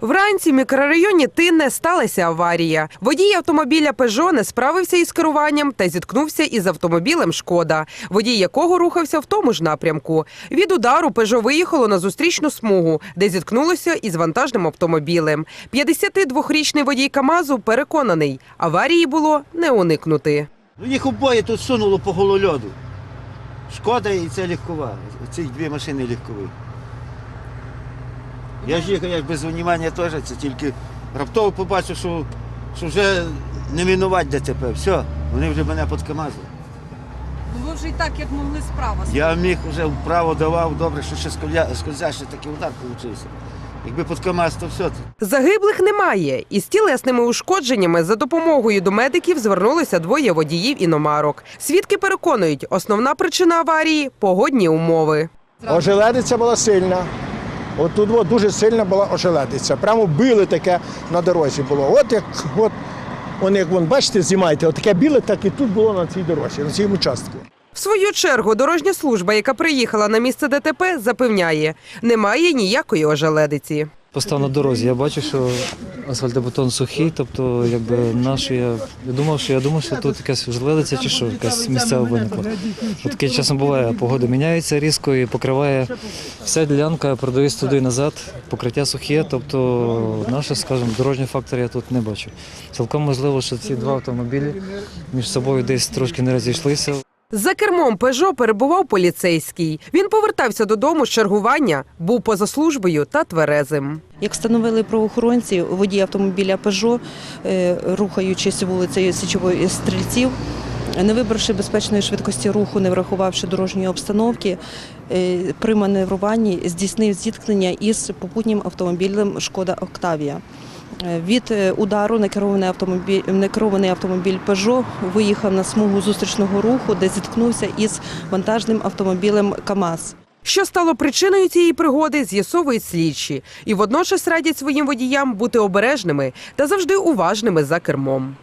Вранці в мікрорайоні Тинне сталася аварія. Водій автомобіля Пежо не справився із керуванням та зіткнувся із автомобілем Шкода, водій якого рухався в тому ж напрямку. Від удару Пежо виїхало на зустрічну смугу, де зіткнулося із вантажним автомобілем. 52-річний водій КАМАЗу переконаний, аварії було не уникнути. Ну їх обоє тут сунуло по голольоду. Шкода і це легкова. Ці дві машини легкові. Я ж їхав як без внимання теж, це тільки раптово побачив, що, що вже не мінувати ДТП. Все, вони вже мене під Ну ви вже і так як могли справа. Я міг вже вправо давав, добре, що ще скользя- скользящий такий удар вийшов. Якби під КАМАЗ, то все. Загиблих немає. Із тілесними ушкодженнями за допомогою до медиків звернулися двоє водіїв іномарок. Свідки переконують, основна причина аварії погодні умови. Ожеледиця була сильна. От тут от дуже сильна була ожеледиця. Прямо били таке на дорозі було. От як от, вони, як вон, бачите, знімаєте, от таке біле, так і тут було на цій дорозі, на цьому участку. В свою чергу дорожня служба, яка приїхала на місце ДТП, запевняє, немає ніякої ожеледиці. Постав на дорозі. Я бачу, що асфальтобетон сухий, тобто якби наш я, я думав, що я думав, що тут якась железиця чи що, якась місцева виникла. Таке часом буває, погода міняється різко і покриває вся ділянка, продається туди і назад, покриття сухе, тобто наше, скажімо, дорожній фактор я тут не бачу. Цілком можливо, що ці два автомобілі між собою десь трошки не розійшлися. За кермом Пежо перебував поліцейський. Він повертався додому з чергування, був поза службою та тверезим. Як встановили правоохоронці, водій автомобіля Пежо, е, рухаючись вулицею Січової стрільців, не вибравши безпечної швидкості руху, не врахувавши дорожньої обстановки, е, при маневруванні здійснив зіткнення із попутнім автомобілем Шкода Октавія. Від е, удару некерований автомобіль, некерований автомобіль Пежо виїхав на смугу зустрічного руху, де зіткнувся із вантажним автомобілем КАМАЗ. Що стало причиною цієї пригоди, з'ясовують слідчі і водночас радять своїм водіям бути обережними та завжди уважними за кермом.